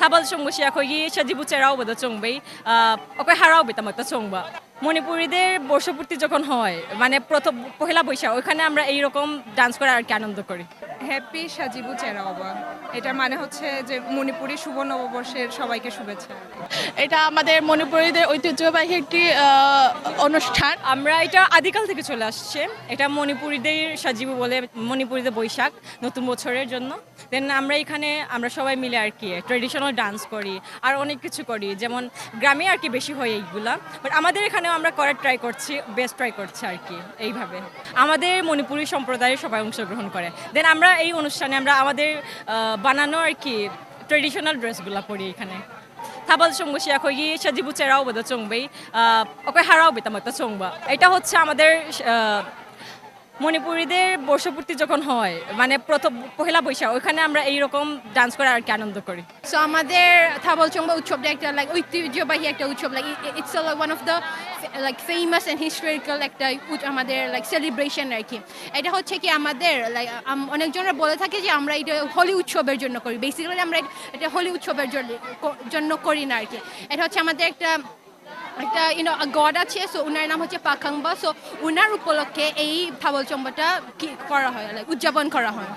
thaba chung bo sia ko yi shaji bu cherao bo chung bei মণিপুরীদের বর্ষপূর্তি যখন হয় মানে প্রথম পহেলা বৈশাখ ওইখানে আমরা এইরকম ডান্স করে আর কি আনন্দ করি হ্যাপি সাজিবু চেরাওবা এটার মানে হচ্ছে যে মণিপুরি শুভ নববর্ষের সবাইকে শুভেচ্ছা। এটা আমাদের মণিপুরীদের ঐতিহ্যবাহী একটি আহ, অনুষ্ঠান। আমরা এটা আদিকাল থেকে চলে আসছে। এটা মণিপুরীদের সাজিবু বলে মণিপুরীদের বৈশাখ নতুন বছরের জন্য। দেন আমরা এখানে আমরা সবাই মিলে আর কি ট্রেডিশনাল ডান্স করি আর অনেক কিছু করি। যেমন গ্রামে আর কি বেশি হয় এইগুলা। বাট আমাদের এখানেও আমরা করার ট্রাই করছি বেস্ট ট্রাই করছি আর কি এইভাবে। আমাদের মণিপুরী সম্প্রদায়ের সবাই অংশগ্রহণ করে। দেন আমরা আমরা এই অনুষ্ঠানে আমরা আমাদের বানানো আর কি ট্রেডিশনাল ড্রেসগুলো পরি এখানে। থাবাল চঙ্গুশি এখন ইয়ে সাজিবু চেরাও বোধ চংবেই ওকে হারাও বেতাম একটা চংবা এটা হচ্ছে আমাদের মণিপুরীদের বর্ষপূর্তি যখন হয় মানে প্রথম পহেলা বৈশাখ ওইখানে আমরা এইরকম ডান্স করে আর কি আনন্দ করি। সো আমাদের থাবল চম্বা উৎসবটা একটা লাইক ঐতিহ্যবাহী একটা উৎসব like it's one of the like famous and historical একটা আমাদের লাইক সেলিব্রেশন আর কি এটা হচ্ছে কি আমাদের লাইক অনেকজনরা বলে থাকে যে আমরা এটা হোলি উৎসবের জন্য করি। বেসিক্যালি আমরা এটা হোলি উৎসবের জন্য করি না আর কি এটা হচ্ছে আমাদের একটা একটা ইউনো গড আছে সো উনার নাম হচ্ছে পাখাংবা সো উনার উপলক্ষে এই থাবল চম্বাটা কি করা হয় লাইক উদযাপন করা হয়।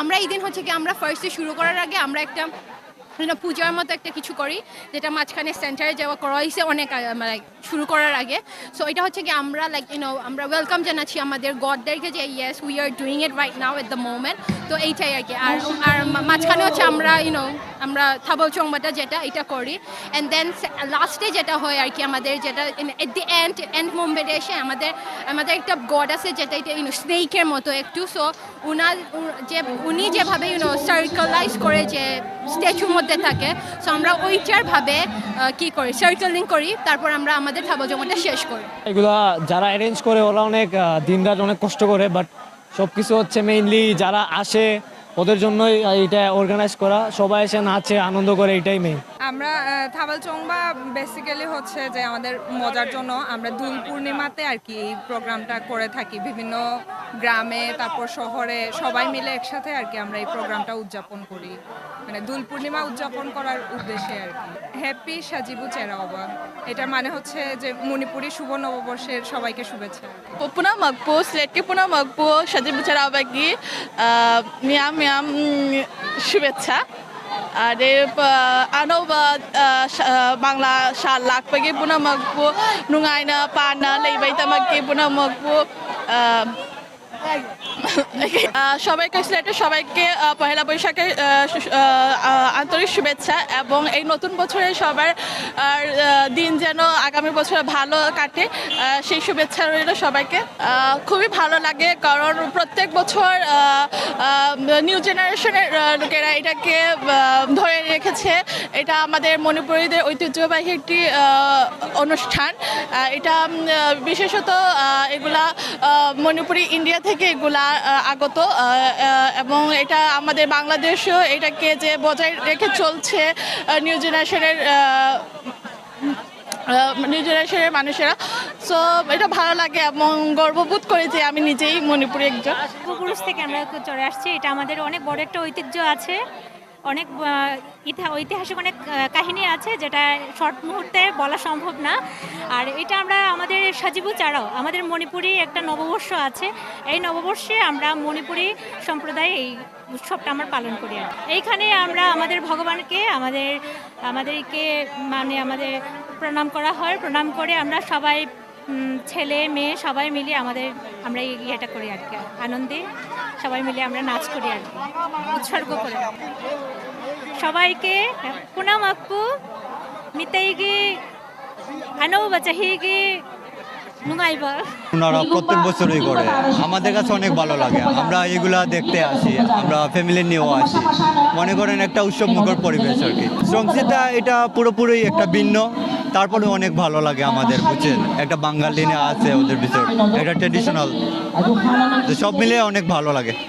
আমরা এই দিন হচ্ছে কি, আমরা ফার্স্টে শুরু করার আগে আমরা একটা you পূজার মতো একটা কিছু করি, যেটা মাঝখানে সেন্টারে যাওয়া করা হয়েছে অনেক লাইক শুরু করার আগে। সো এটা হচ্ছে কি আমরা লাইক ইউনো আমরা ওয়েলকাম জানাচ্ছি আমাদের গডদেরকে যে yes we are doing it right now at the moment তো এইটাই আর কি। আর আর মাঝখানে হচ্ছে আমরা ইউনো আমরা থাবল চংবাটা যেটা, এটা করি। অ্যান্ড দেন লাস্টে যেটা হয় আর কি আমাদের, যেটা এট দি এন্ড এন্ড মোমেন্টে এসে আমাদের আমাদের একটা গড আছে যেটা, এটা ইউনো স্নেকের মতো একটু। সো উনার যে, উনি যেভাবে ইউনো সার্কেলাইজ করে যে স্ট্যাচুর মধ্যে থাকে। সো আমরা ওইটার ভাবে কি করি সার্কেলিং করি তারপর আমরা আমাদের থাবল জমাটা শেষ করি। এগুলা যারা অ্যারেঞ্জ করে ওরা অনেক দিনরাত অনেক কষ্ট করে বাট সব কিছু হচ্ছে মেইনলি যারা আসে ওদের জন্যই এটা অর্গানাইজ করা। সবাই এসে নাচে আনন্দ করে এটাই মেইন আমরা থাবাল চংবা বেসিক্যালি হচ্ছে যে আমাদের মজার জন্য আমরা দুল পূর্ণিমাতে আর কি এই প্রোগ্রামটা করে থাকি। বিভিন্ন গ্রামে তারপর শহরে সবাই মিলে একসাথে আর কি আমরা এই প্রোগ্রামটা উদযাপন করি। মানে দুল পূর্ণিমা উদযাপন করার উদ্দেশ্যে আর কি। হ্যাপি সাজিবু চেরাওবা এটা মানে হচ্ছে যে মণিপুরি শুভ নববর্ষের সবাইকে শুভেচ্ছা। Puna magpo, Sletke Puna magpo, Shajibu Charabagi, Miam Miam শুভেচ্ছা। আর এ ano ba bangla sha lak pagi puna magpo nungai Hey. Puna magpo আহ, সবাইকে পহেলা আহ, আন্তরিক শুভেচ্ছা এবং এই নতুন বছরে সবার দিন যেন আগামী বছরে ভালো কাটে সেই শুভেচ্ছা রইল সবাইকে। খুবই ভালো লাগে কারণ প্রত্যেক বছর নিউ জেনারেশনের লোকেরা এটাকে ধরে রেখেছে। এটা আমাদের মণিপুরীদের ঐতিহ্যবাহী একটি অনুষ্ঠান। এটা বিশেষত এগুলা মণিপুরি ইন্ডিয়া থেকে এগুলা আগত এবং এটা আমাদের বাংলাদেশও এটাকে যে বজায় রেখে চলছে নিউ জেনারেশনের নিউ জেনারেশনের মানুষেরা। সো এটা ভালো লাগে এবং গর্ববোধ করে যে আমি নিজেই মণিপুরে একজন। পূর্বপুরুষ থেকে আমরা চলে আসছি। এটা আমাদের অনেক বড় একটা ঐতিহ্য আছে। অনেক ঐতিহাসিক অনেক কাহিনী আছে যেটা শর্ট মুহূর্তে বলা সম্ভব না। আর এটা আমরা আমাদের সাজিবু চারাও, আমাদের মণিপুরি একটা নববর্ষ আছে। এই নববর্ষে আমরা মণিপুরি সম্প্রদায়ে এই উৎসবটা আমরা পালন করি এইখানে আমরা আমাদের ভগবানকে, আমাদের, আমাদেরকে মানে আমাদের প্রণাম করা হয়। প্রণাম করে আমরা সবাই ছেলে, মেয়ে, সবাই মিলে আমাদের আমরা ইয়েটা করি আর কি, আনন্দে সবাই মিলে আমরা নাচ করি আর কি, উৎসর্গ করে। সবাইকে, পুনাম আকু মিতাইগি আনো বাচাহিগি ওনারা প্রত্যেক বছরই করে। আমাদের কাছে অনেক ভালো লাগে। আমরা এগুলা দেখতে আসি। আমরা ফ্যামিলি নিয়েও আসি। মনে করেন একটা উৎসব মুখর পরিবেশ আর কি। সংস্কৃতা এটা পুরোপুরি একটা ভিন্ন। তারপরে অনেক ভালো লাগে আমাদের, বুঝছেন? একটা বাঙালি আছে ওদের ভিতরে। একটা ট্রেডিশনাল সব মিলে অনেক ভালো লাগে।